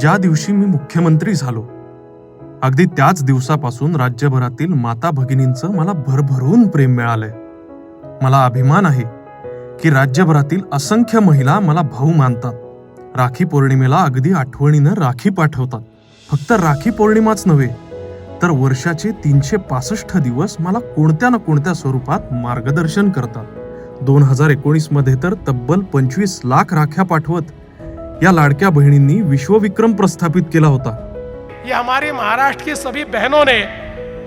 ज्या दिवशी मी मुख्यमंत्री झालो अगदी त्याच दिवसापासून राज्यभरातील माता भगिनींचं मला भरभरून प्रेम मिळालंय. मला अभिमान आहे की राज्यभरातील असंख्य महिला मला भाऊ मानतात. राखी पौर्णिमेला अगदी आठवणीनं राखी पाठवतात. फक्त राखी पौर्णिमाच नव्हे तर वर्षाचे तीनशे पासष्ट दिवस मला कोणत्या ना कोणत्या स्वरूपात मार्गदर्शन करतात. दोन हजार एकोणीसमध्ये तर तब्बल पंचवीस लाख राख्या पाठवत या लाडक्या बहिणींनी विश्वविक्रम प्रस्थापित केला होता. ये हमारे महाराष्ट्र की सभी बहनों ने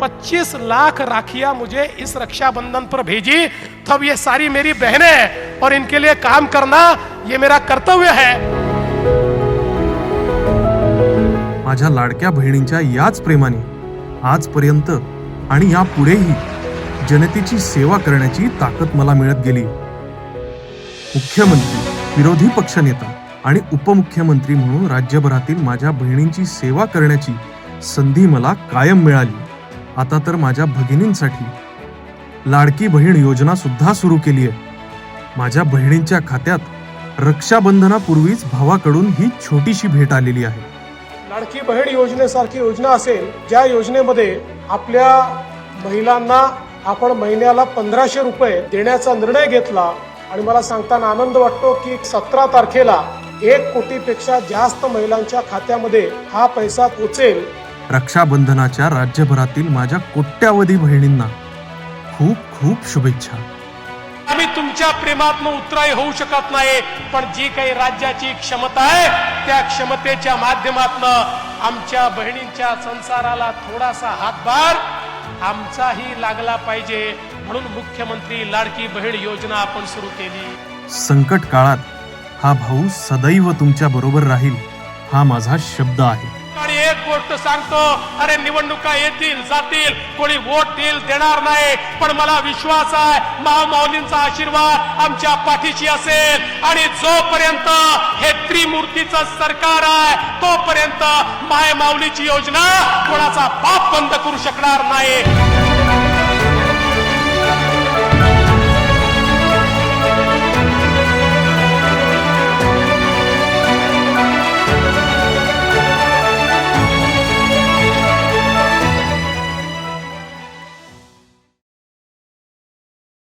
25 लाख राखियां मुझे इस रक्षाबंधन पर भेजी। तब ये सारी मेरी बहनें हैं और इनके लिए काम करना ये मेरा कर्तव्य है। माझ्या लाडक्या बहिणींच्या याच प्रेमाने आजपर्यंत आणि यापुढेही जनतेची सेवा करण्याची ताकद मला मिळत गेली. मुख्यमंत्री विरोधी पक्षनेता आणि उपमुख्यमंत्री म्हणून राज्यभरातील माझ्या बहिणींची सेवा करण्याची संधी मला कायम मिळाली. आता तर माझ्या भगिनींसाठी लाडकी बहीण योजना सुद्धा सुरू केली आहे माझ्या बहिणींच्या खात्यात रक्षाबंधनापूर्वीच भावाकडून ही छोटीशी भेट आलेली आहे. लाडकी बहीण योजनेसारखी योजना असेल ज्या योजनेमध्ये आपल्या महिलांना आपण महिन्याला पंधराशे रुपये देण्याचा निर्णय घेतला आणि मला सांगताना आनंद वाटतो की सतरा तारखेला एक कोटीपेक्षा जास्त महिलांच्या खात्यामध्ये हा पैसा पोचेल. रक्षाबंधनाच्या राज्यभरातील माझ्या कोट्यावधी बहिणींना खूप खूप शुभेच्छा. आम्ही तुमच्या प्रेमातनं उतराई होऊ शकत नाही पण जी काही राज्याची क्षमता आहे त्या क्षमतेच्या माध्यमातनं आमच्या बहिणींच्या संसाराला थोडासा हातभार आमचाही लागला पाहिजे म्हणून मुख्यमंत्री लाडकी बहीण योजना आपण सुरू केली. संकट काळात हा भाऊ सदैव तुमच्या बरोबर राहील हा माझा शब्द आहे. आणि एक गोष्ट सांगतो अरे निवडणुका येतील जातील कोणी वोट देईल देणार नाही पण मला विश्वास आहे महामाऊलींचा आशीर्वाद आमच्या पाठीशी असेल. आणि जोपर्यंत हे त्रिमूर्तीचं सरकार आहे तोपर्यंत माय माऊलीची योजना कोणाचा बाप बंद करू शकणार नाही.